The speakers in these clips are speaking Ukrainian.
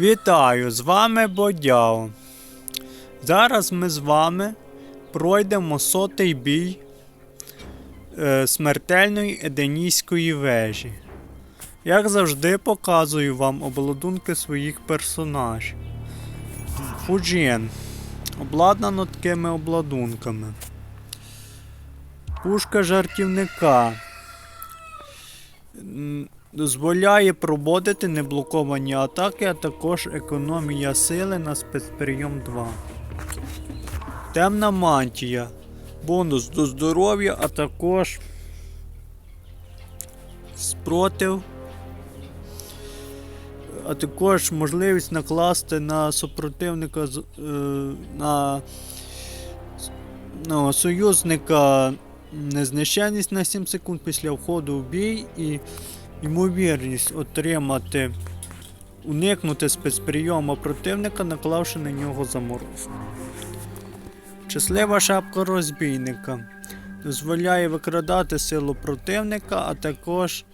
Вітаю! З вами Бодяо. Зараз ми з вами пройдемо сотий бій е, смертельної еденійської вежі. Як завжди, показую вам обладунки своїх персонажів. Фуджін. Обладнано такими обладунками. Пушка жартівника. Дозволяє проводити неблоковані атаки, а також економія сили на спецприйом 2. Темна мантія. Бонус до здоров'я, а також спротив. А також можливість накласти на супротивника е, на ну, союзника незнищенність на 7 секунд після входу в бій і ймовірність отримати уникнути спецприйому противника, наклавши на нього заморозку. Щаслива шапка розбійника дозволяє викрадати силу противника, а також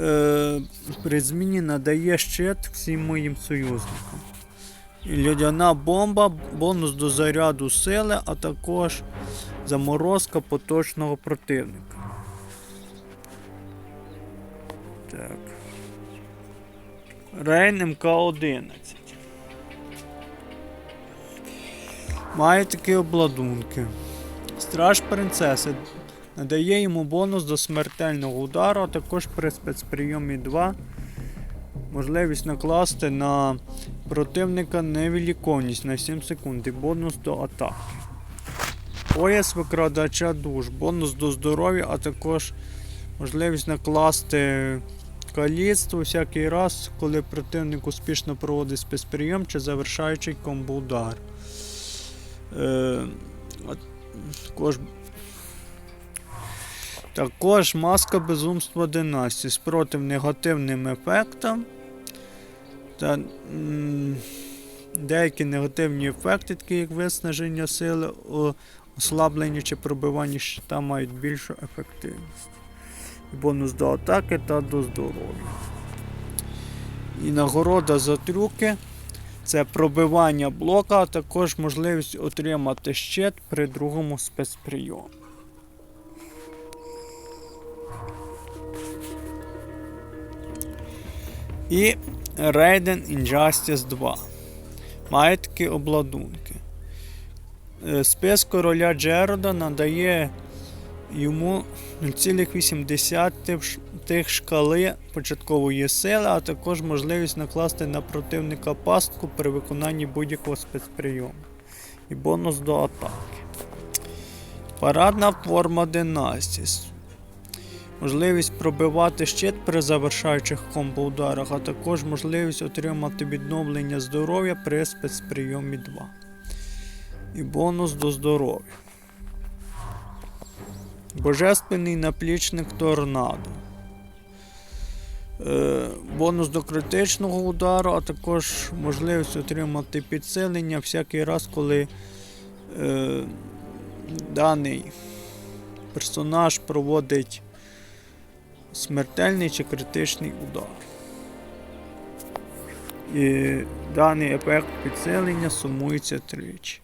е, при зміні надає щит всім моїм союзникам. Льодяна бомба, бонус до заряду сили, а також заморозка поточного противника. Так. Рейн МК-11. Має такі обладунки. Страж принцеси надає йому бонус до смертельного удару, а також при спецприйомі 2 можливість накласти на противника невіліковність на 7 секунд і бонус до атаки. Пояс викрадача душ, бонус до здоров'я, а також можливість накласти каліцтво всякий раз, коли противник успішно проводить спецприйом чи завершаючий комбо-удар. Е, також, також маска безумства династії спротив негативним ефектам. Та, м, деякі негативні ефекти, такі як виснаження сили, ослаблення чи пробивання щита мають більшу ефективність. Бонус до атаки та до здоров'я. І нагорода за трюки це пробивання блока, а також можливість отримати щит при другому спецприйомі. І Raiden Injustice 2. Має такі обладунки. Е, Спис короля Джерода надає йому 0,8 тих- шкали початкової сили, а також можливість накласти на противника пастку при виконанні будь-якого спецприйому. І бонус до атаки. Парадна форма Династіс. Можливість пробивати щит при завершаючих комбо-ударах, а також можливість отримати відновлення здоров'я при спецприйомі 2. І бонус до здоров'я. Божественний наплічник торнадо. Е, бонус до критичного удару, а також можливість отримати підсилення всякий раз, коли е, даний персонаж проводить смертельний чи критичний удар. І даний ефект підсилення сумується тричі.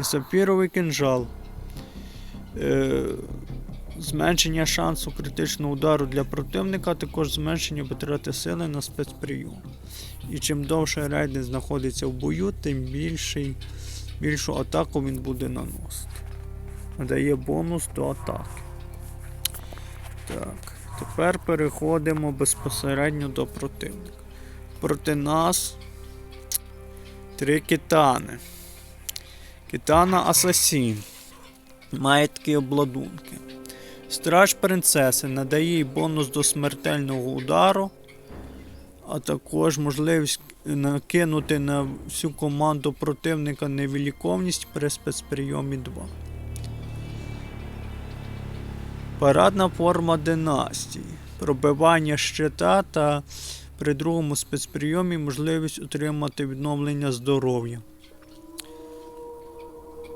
І сапфіровий кинжал. Е, зменшення шансу критичного удару для противника, а також зменшення витрати сили на спецприйом. І чим довше рейден знаходиться в бою, тим більший, більшу атаку він буде наносити. Дає бонус до атаки. Так, тепер переходимо безпосередньо до противника. Проти нас три китани. Китана Асасін. Має такі обладунки. Страж принцеси надає їй бонус до смертельного удару, а також можливість накинути на всю команду противника невіліковність при спецприйомі 2. Парадна форма династії. Пробивання щита та при другому спецприйомі можливість отримати відновлення здоров'я.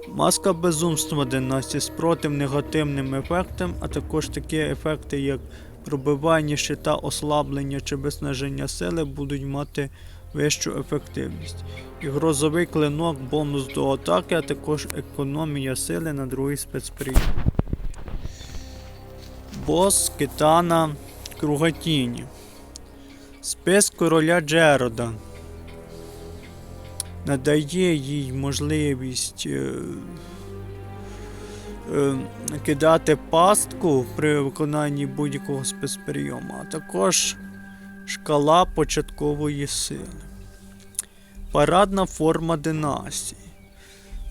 Маска безумства династії спротив негативним ефектам, а також такі ефекти, як пробивання щита, ослаблення чи виснаження сили, будуть мати вищу ефективність. І грозовий клинок бонус до атаки, а також економія сили на другий спецприйом. Бос Китана Кругатіні. Спис короля Джерода. Надає їй можливість е, е, кидати пастку при виконанні будь-якого спецприйому, а також шкала початкової сили. Парадна форма династії.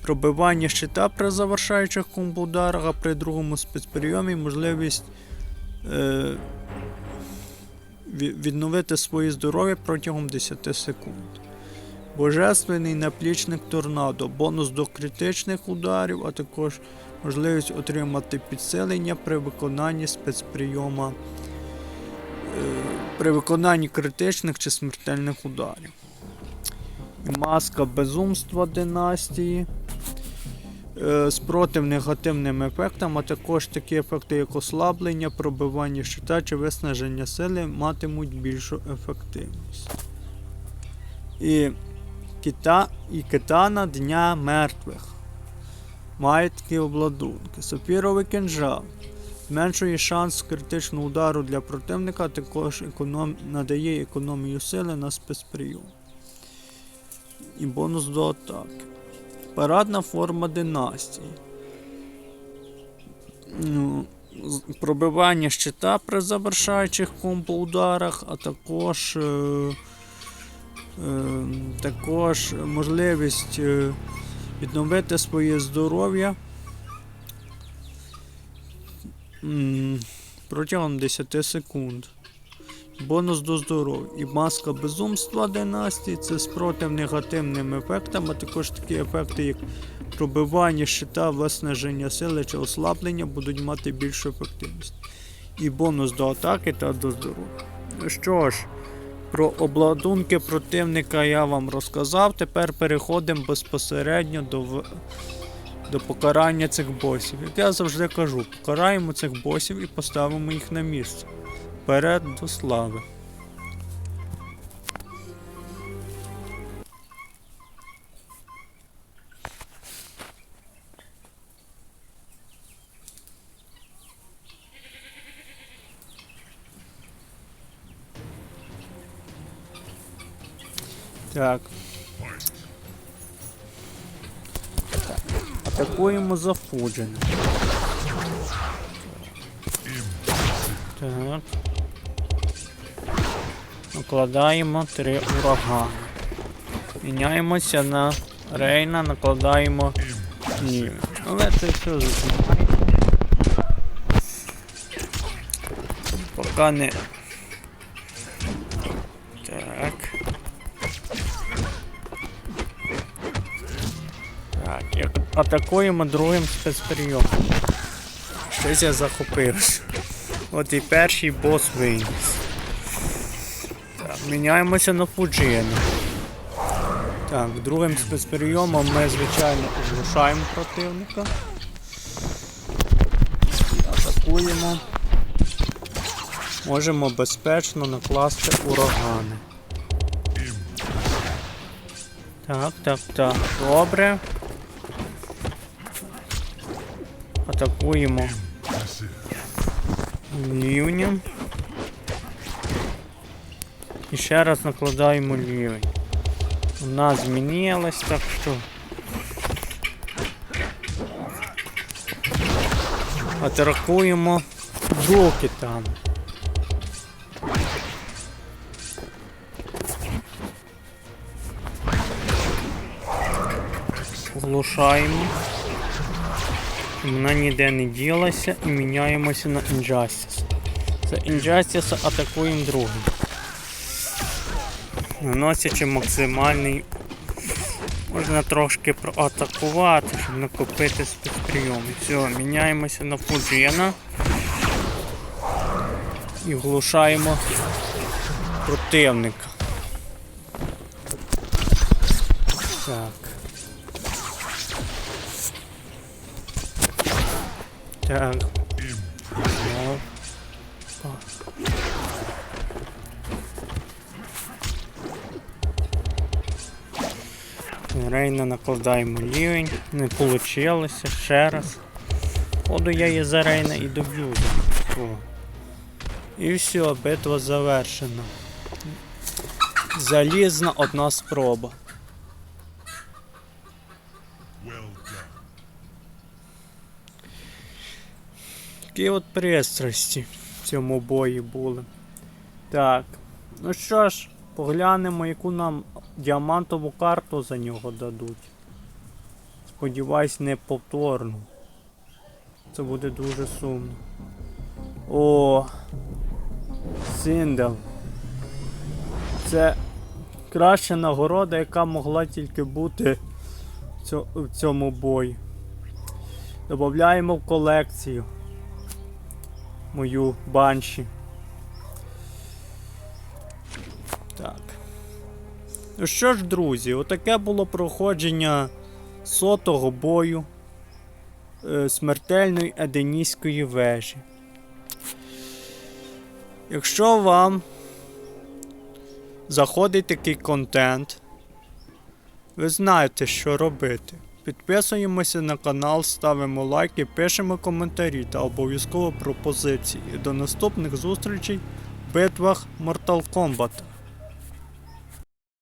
Пробивання щита при завершаючих комбо-ударах, а при другому спецприйомі можливість е, відновити своє здоров'я протягом 10 секунд. Божественний наплічник торнадо, бонус до критичних ударів, а також можливість отримати підсилення при виконанні спецприйома е, при виконанні критичних чи смертельних ударів. Маска безумства династії. е, Спротив негативним ефектам, а також такі ефекти, як ослаблення, пробивання щита чи виснаження сили матимуть більшу ефективність. І Кита і китана Дня мертвих. Має такі обладунки. Сапіровий кинжал. Зменшує шанс критичного удару для противника, також економ... надає економію сили на спецприйом. І бонус до атаки. Парадна форма династії. Ну, пробивання щита при завершаючих комбо-ударах, а також. Е... Е, також можливість е, відновити своє здоров'я протягом 10 секунд. Бонус до здоров'я. І маска безумства династії це спротив негативним ефектам, а також такі ефекти, як пробивання щита, виснаження сили чи ослаблення будуть мати більшу ефективність. І бонус до атаки та до здоров'я. Що ж. Про обладунки противника я вам розказав. Тепер переходимо безпосередньо до, до покарання цих босів. Як я завжди кажу, покараємо цих босів і поставимо їх на місце. Вперед до слави. Так. Так. Атакуємо зафудження. Так. Накладаємо три урагани. Міняємося на Рейна, накладаємо ні. Але це все зачинає. Поки не. Так, як атакуємо другим спецприйомом. Щось я захопився. От і перший бос виніс. Так, міняємося на Фуджіну. Так, другим спецприйомом ми, звичайно, оглушаємо противника. Атакуємо. Можемо безпечно накласти урагани. Так, так, так. Добре. Атакуємо лівнем. І ще раз накладаємо лівень. У нас змінилось, так що. Атакуємо до китана. Оглушаємо. Вона ніде не ділася і міняємося на Injustice. За Injustice атакуємо другим. Наносячи максимальний. Можна трошки проатакувати, щоб накопити спецприйоми. Все, міняємося на Фуджіна. І глушаємо противника. Так. Так. Рейна накладаємо лівень. Не вийшло. Ще раз. Ходу я її за Рейна і доб'ю. І все, битва завершена. Залізна одна спроба. Такі от пристрасті в цьому бої були. Так. Ну що ж, поглянемо, яку нам діамантову карту за нього дадуть. Сподіваюсь, не повторну. Це буде дуже сумно. О! Синдел. Це краща нагорода, яка могла тільки бути в цьому бої. Добавляємо в колекцію мою банші. Так. Ну що ж, друзі, отаке було проходження сотого бою е, смертельної Еденійської вежі. Якщо вам заходить такий контент, ви знаєте, що робити. Підписуємося на канал, ставимо лайки, пишемо коментарі та обов'язково пропозиції. До наступних зустрічей в битвах Mortal Kombat.